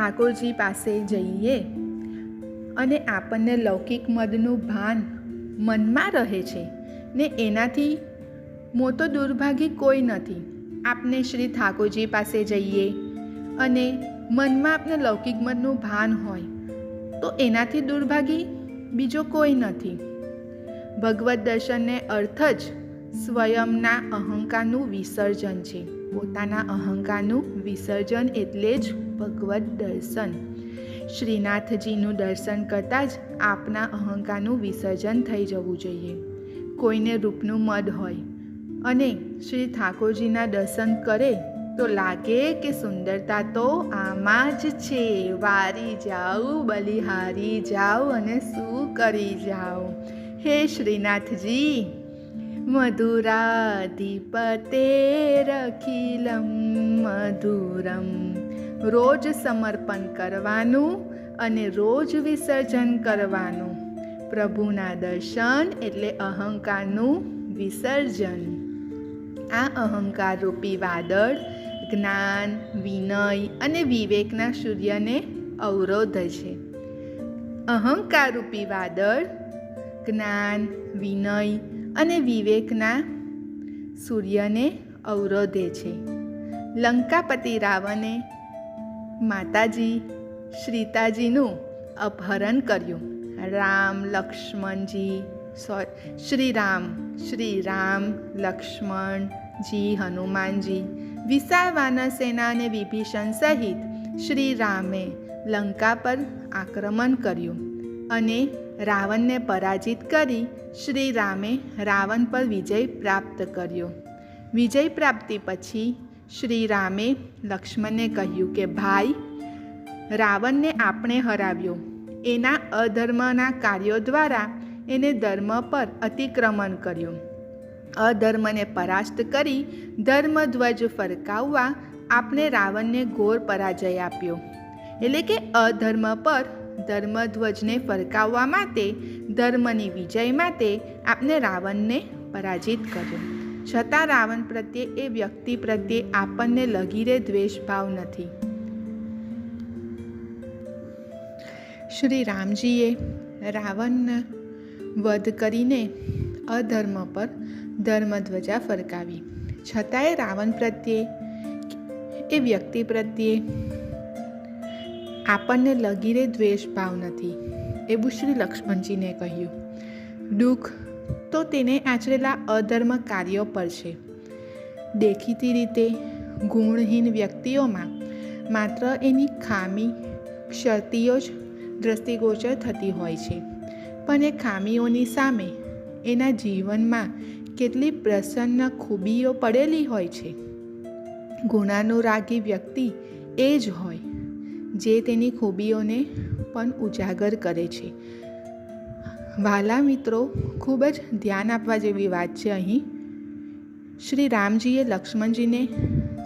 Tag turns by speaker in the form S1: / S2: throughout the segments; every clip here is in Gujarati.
S1: ઠાકોરજી પાસે જઈએ અને આપણને લૌકિક મદનું ભાન મનમાં રહે છે ને એનાથી મોટો દુર્ભાગી કોઈ નથી. આપણે શ્રી ઠાકોરજી પાસે જઈએ અને મનમાં આપણે લૌકિક મદનું ભાન હોય, તો એનાથી દુર્ભાગી બીજો કોઈ નથી. ભગવત દર્શનને અર્થ જ સ્વયંના અહંકારનું વિસર્જન છે. પોતાના અહંકારનું વિસર્જન એટલે જ ભગવત દર્શન. શ્રીનાથજીનું દર્શન કરતાં જ આપના અહંકારનું વિસર્જન થઈ જવું જોઈએ. કોઈને રૂપનું મદ હોય અને શ્રી ઠાકોરજીના દર્શન કરે તો લાગે કે સુંદરતા તો આમાં જ છે. વારી જાઓ, બલિહારી જાઓ અને શું કરી જાઓ? હે શ્રીનાથજી મધુરાધિપતેરખિલમ મધુરમ રોજ સમર્પણ કરવાનું અને રોજ વિસર્જન કરવાનું. પ્રભુના દર્શન એટલે અહંકારનું વિસર્જન. આ અહંકાર રૂપી વાદળ જ્ઞાન, વિનય અને વિવેકના સૂર્યને અવરોધ છે. અહંકાર રૂપી વાદળ જ્ઞાન, વિનય અને વિવેકના સૂર્યને અવરોધે છે. લંકાપતિ રાવણે માતાજી શ્રીતાજીનું અપહરણ કર્યું. રામ લક્ષ્મણજી રામ શ્રી રામ લક્ષ્મણજી, હનુમાનજી વિશાળ વાનરસેના અને વિભીષણ સહિત શ્રી રામે લંકા પર આક્રમણ કર્યું અને રાવણને પરાજિત કરી શ્રી રામે રાવણ પર વિજય પ્રાપ્ત કર્યો. વિજય પ્રાપ્તિ પછી શ્રી રામે લક્ષ્મણને કહ્યું કે, ભાઈ, રાવણને આપણે હરાવ્યો. એના અધર્મના કાર્યો દ્વારા એને ધર્મ પર અતિક્રમણ કર્યું. અધર્મને પરાસ્ત કરી ધર્મધ્વજ ફરકાવવા આપણે રાવણને ઘોર પરાજય આપ્યો. એટલે કે અધર્મ પર ધર્મધ્વજને ફરકાવવા માટે, ધર્મની વિજય માટે આપણે રાવણને પરાજિત કર્યો. છતાં રાવણ પ્રત્યે એ વ્યક્તિ પ્રત્યે આપણને લગીરે દ્વેષભાવ નથી. શ્રી રામજીએ રાવણને વધ કરીને અધર્મ પર ધર્મધ્વજા ફરકાવી. છતાંય રાવણ પ્રત્યે એ વ્યક્તિ પ્રત્યે આપણને લગીરે દ્વેષભાવ નથી, એવું શ્રી લક્ષ્મણજીને કહ્યું. દુઃખ તો તેને આચરેલા અધર્મ કાર્યો પર છે. દેખીતી રીતે, ગુણહીન વ્યક્તિઓમાં માત્ર એની ખામી, ક્ષતિઓ જ દ્રષ્ટિગોચર થતી હોય છે. પણ એ ખામીઓની સામે એના જીવનમાં કેટલી પ્રસન્ન ખૂબીઓ પડેલી હોય છે. ગુણાનુરાગી વ્યક્તિ એ જ હોય, જે તેની ખૂબીઓને પણ ઉજાગર કરે છે. વાલા મિત્રો, ખૂબ જ ધ્યાન આપવા જેવી વાત છે અહીં. શ્રી રામજીએ લક્ષ્મણજીને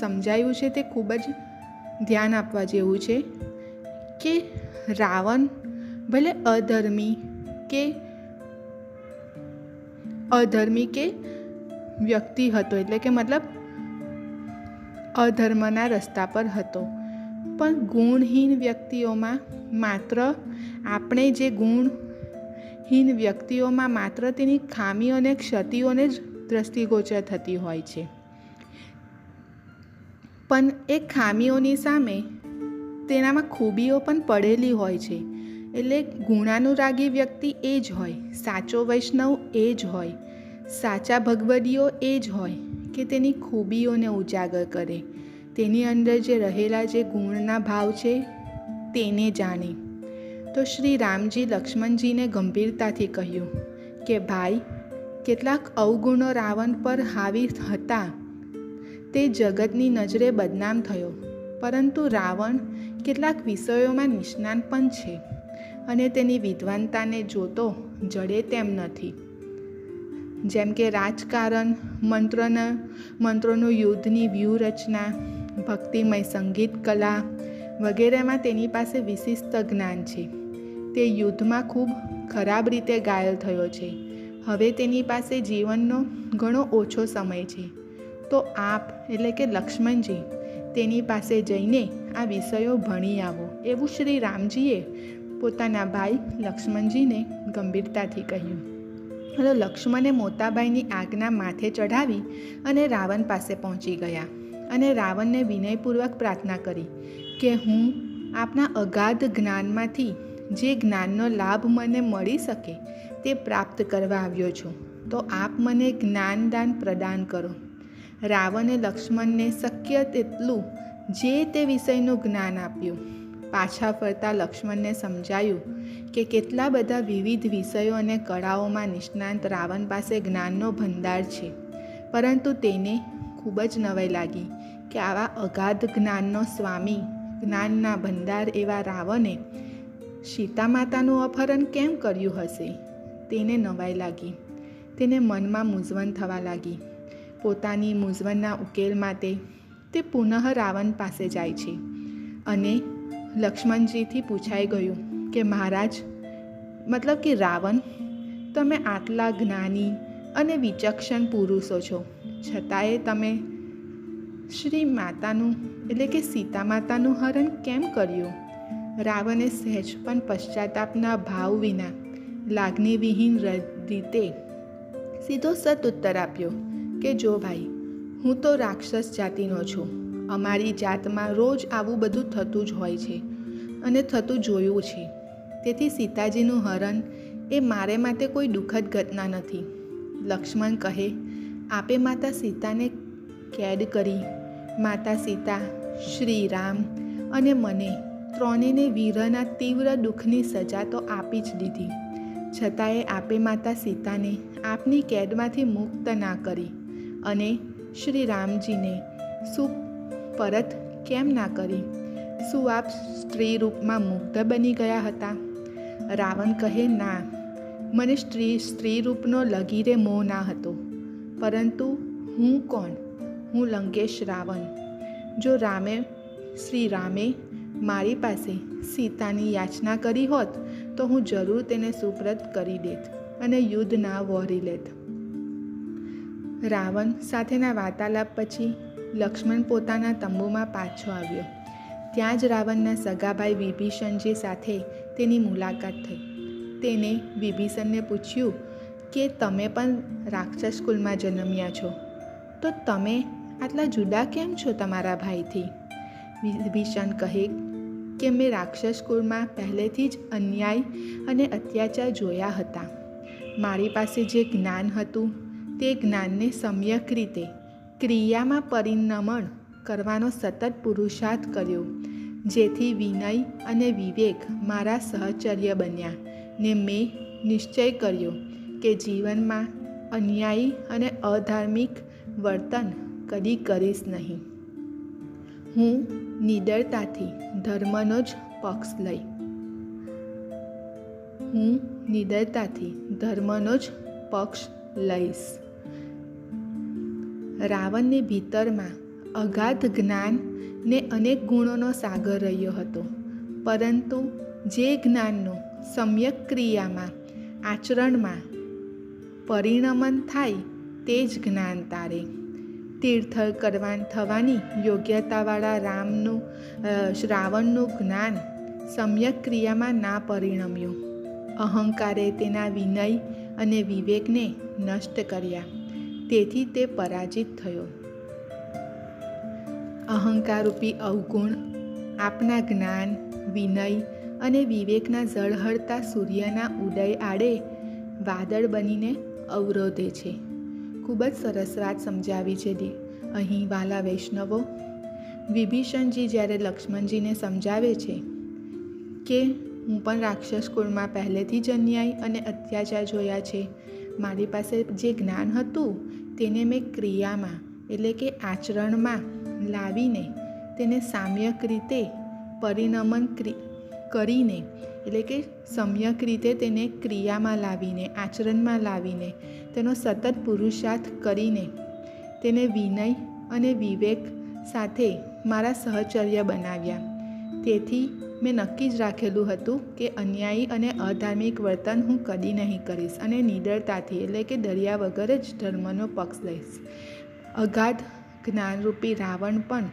S1: સમજાયું છે તે ખૂબ જ ધ્યાન આપવા જેવું છે કે રાવણ ભલે અધર્મી કે અધર્મી કે વ્યક્તિ હતો, એટલે કે મતલબ અધર્મના રસ્તા પર હતો. પણ ગુણહીન વ્યક્તિઓમાં માત્ર આપણે જે ગુણહીન વ્યક્તિઓમાં માત્ર તેની ખામીઓ અને ક્ષતિઓને જ દ્રષ્ટિગોચર થતી હોય છે. પણ એ ખામીઓની સામે તેનામાં ખૂબીઓ પણ પડેલી હોય છે. એટલે ગુણાનુરાગી વ્યક્તિ એ જ હોય, સાચો વૈષ્ણવ એ જ હોય, સાચા ભગવદીઓ એ જ હોય કે તેની ખૂબીઓને ઉજાગર કરે. તેની અંદર જે રહેલા જે ગુણના ભાવ છે, તેને જાણે. તો શ્રી રામજી લક્ષ્મણજીને ગંભીરતાથી કહ્યું કે, ભાઈ, કેટલાક અવગુણો રાવણ પર હાવી હતા. તે જગતની નજરે બદનામ થયો. પરંતુ રાવણ કેટલાક વિષયોમાં નિષ્ણાત પણ છે અને તેની વિદ્વાનતાને જોતો જડે તેમ નથી. જેમ કે રાજકારણ, મંત્રના, મંત્રોનું યુદ્ધની વ્યૂહરચના, ભક્તિમય સંગીત કલા વગેરેમાં તેની પાસે વિશિષ્ટ જ્ઞાન છે. તે યુદ્ધમાં ખૂબ ખરાબ રીતે ઘાયલ થયો છે. હવે તેની પાસે જીવનનો ઘણો ઓછો સમય છે. તો આપ, એટલે કે લક્ષ્મણજી, તેની પાસે જઈને આ વિષયો ભણી આવો એવું શ્રી રામજીએ પોતાના ભાઈ લક્ષ્મણજીને ગંભીરતાથી કહ્યું. હવે લક્ષ્મણે મોતાબાઈની આજ્ઞા માથે ચઢાવી અને રાવણ પાસે પહોંચી ગયા અને રાવણને વિનયપૂર્વક પ્રાર્થના કરી કે હું આપના અગાધ જ્ઞાનમાંથી જે જ્ઞાનનો લાભ મને મળી શકે તે પ્રાપ્ત કરવા આવ્યો છું. તો આપ મને જ્ઞાનદાન પ્રદાન કરો. રાવણે લક્ષ્મણને શક્ય તેટલું જે તે વિષયનું જ્ઞાન આપ્યું. પાછા ફરતા લક્ષ્મણને સમજાયું કે કેટલા બધા વિવિધ વિષયો અને કળાઓમાં નિષ્ણાંત રાવણ પાસે જ્ઞાનનો ભંડાર છે. પરંતુ તેને ખૂબ જ નવાઈ લાગી કે આવા અગાધ જ્ઞાનનો સ્વામી, જ્ઞાનના ભંડાર એવા રાવણે સીતા માતાનું અપહરણ કેમ કર્યું હશે? તેને નવાઈ લાગી. તેને મનમાં મૂંઝવણ થવા લાગી. પોતાની મૂંઝવણના ઉકેલ માટે તે પુનઃ રાવણ પાસે જાય છે. અને લક્ષ્મણજીથી પૂછાઈ ગયું કે, મહારાજ, મતલબ કે રાવણ, તમે આટલા જ્ઞાની અને વિચક્ષણ પુરુષો છો. છતાંય તમે શ્રી માતાનું, એટલે કે સીતા માતાનું હરણ કેમ કર્યું? રાવણે સહેજ પણ પશ્ચાતાપના ભાવ વિના લાગણીવિહીન રીતે સીધો સત ઉત્તર આપ્યો કે, જો ભાઈ, હું તો રાક્ષસ જાતિનો છું. અમારી જાતમાં રોજ આવું બધું થતું જ હોય છે અને થતું જોયું છે. તેથી સીતાજીનું હરણ એ મારે માટે કોઈ દુઃખદ ઘટના નથી. લક્ષ્મણ કહે, આપે માતા સીતાને કેદ કરી. માતા સીતા શ્રી રામ અને મને ત્રણેયને વીરના તીવ્ર દુઃખની સજા તો આપી જ દીધી. છતાંય આપે માતા સીતાને આપની કેદમાંથી મુક્ત ના કરી અને શ્રી રામજીને સુખ પરત કેમ ના કરી? શું આપ સ્ત્રી રૂપમાં મુગ્ધ બની ગયા હતા? રાવણ કહે, ના, મને સ્ત્રી સ્ત્રી રૂપનો લગીરે મોહ ના હતો. પરંતુ હું કોણ? હું લંકેશ રાવણ. જો રામે શ્રી રામે મારી પાસે સીતાની યાચના કરી હોત તો હું જરૂર તેને સુપ્રત કરી દેત અને યુદ્ધ ના વહોરી લેત. રાવણ સાથેના વાર્તાલાપ પછી લક્ષ્મણ પોતાના તંબુમાં પાછો આવ્યો. ત્યાં જ રાવણના સગાભાઈ વિભીષણજી સાથે તેની મુલાકાત થઈ. તેને વિભીષણને પૂછ્યું કે તમે પણ રાક્ષસ કુલમાં જન્મ્યા છો? તો તમે આટલા જુદા કેમ છો તમારા ભાઈથી? વિભીષણ કહે કે મેં રાક્ષસ કુળમાં પહેલેથી જ અન્યાય અને અત્યાચાર જોયા હતા. મારી પાસે જે જ્ઞાન હતું તે જ્ઞાનને સમ્યક રીતે ક્રિયામાં પરિણમણ કરવાનો સતત પુરુષાર્થ કર્યો, જેથી વિનય અને વિવેક મારા સહચર્ય બન્યા ને મેં નિશ્ચય કર્યો કે જીવનમાં અન્યાયી અને અધાર્મિક વર્તન કદી કરીશ નહીં. હું નિડરતાથી ધર્મનો જ પક્ષ લઈ. હું નિડરતાથી ધર્મનો જ પક્ષ લઈશ. રાવણની ભીતરમાં અગાધ જ્ઞાન ને અનેક ગુણોનો સાગર રહ્યો હતો. પરંતુ જે જ્ઞાનનો સમ્યક ક્રિયામાં આચરણમાં પરિણમન થાય તે જ જ્ઞાન તારે. તીર્થ કરવા થવાની યોગ્યતાવાળા રામનું શ્રાવણનું જ્ઞાન સમ્યક ક્રિયામાં ના પરિણમ્યું અહંકારે તેના વિનય અને વિવેકને નષ્ટ કર્યા. તેથી તે પરાજિત થયો. અહંકારરૂપી અવગુણ, આપના જ્ઞાન, વિનય અને વિવેકના ઝળહળતા સૂર્યના ઉદય આડે વાદળ બનીને અવરોધે છે. ખૂબ જ સરસ વાત સમજાવી છે દી. અહીં વાલા વૈષ્ણવો, વિભીષણજી જ્યારે લક્ષ્મણજીને સમજાવે છે કે હું પણ રાક્ષસ કુળમાં પહેલેથી જ અન્યાય અને અત્યાચાર જોયા છે, મારી પાસે જે જ્ઞાન હતું તેને મેં ક્રિયામાં એટલે કે આચરણમાં લાવીને તેને સામ્યક રીતે પરિણમન કરીને, એટલે કે સમ્યક રીતે તેને ક્રિયામાં લાવીને, આચરણમાં લાવીને, તેનો સતત પુરુષાર્થ કરીને, તેને વિનય અને વિવેક સાથે મારા સહચર્ય બનાવ્યા. તેથી મેં નક્કી જ રાખેલું હતું કે અન્યાયી અને અધાર્મિક વર્તન હું કદી નહીં કરીશ અને નિડરતાથી, એટલે કે દરિયા વગર જ ધર્મનો પક્ષ લઈશ. અગાધ જ્ઞાનરૂપી રાવણ પણ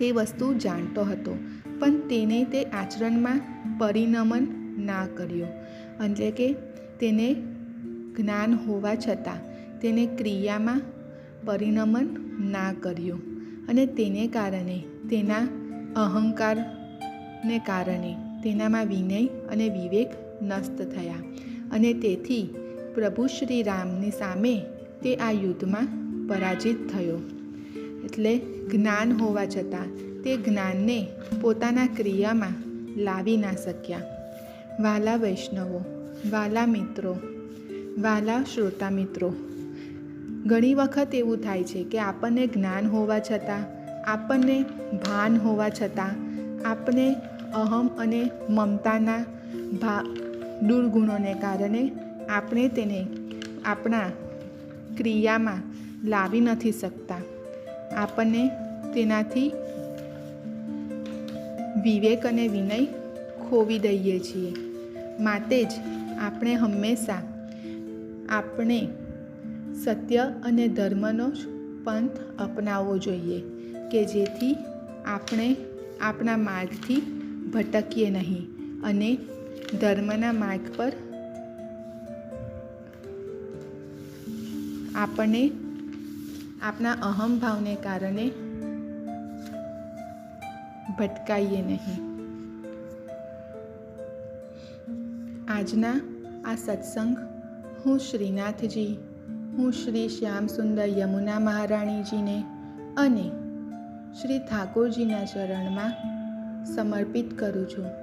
S1: તે વસ્તુ જાણતો હતો, પણ તેને તે આચરણમાં પરિણમન ના કર્યો. એટલે કે તેને જ્ઞાન હોવા છતાં તેને ક્રિયામાં પરિણમન ના કર્યું અને તેને કારણે તેના અહંકારને કારણે તેનામાં વિનય અને વિવેક નષ્ટ થયા અને તેથી પ્રભુ શ્રી રામની સામે તે આ યુદ્ધમાં પરાજિત થયો. એટલે જ્ઞાન હોવા છતાં તે જ્ઞાનને પોતાના ક્રિયામાં લાવી ના શક્યા. વાલા વૈષ્ણવો, વાલા મિત્રો, વાલા શ્રોતા મિત્રો, ઘણી વખત એવું થાય છે કે આપણને જ્ઞાન હોવા છતાં, આપણને ભાન હોવા છતાં આપણે અહમ અને મમતાના ભા, દુર્ગુણોને કારણે આપણે તેને આપણા ક્રિયામાં લાવી નથી શકતા. આપણને તેનાથી વિવેક અને વિનય ખોવી દઈએ છીએ. માટે જ આપણે હંમેશા આપણે સત્ય અને ધર્મનો જ પંથ અપનાવવો જોઈએ કે જેથી આપણે આપણા માર્ગથી ભટકીએ નહીં અને ધર્મના માર્ગ પર આપણને આપણા અહમભાવને કારણે ભટકાઈએ નહીં. આજના આ સત્સંગ, હું શ્રીનાથજી, હું શ્રી શ્યામ સુંદર યમુના મહારાણીજીને અને શ્રી ઠાકોરજીના ચરણમાં સમર્પિત કરું છું.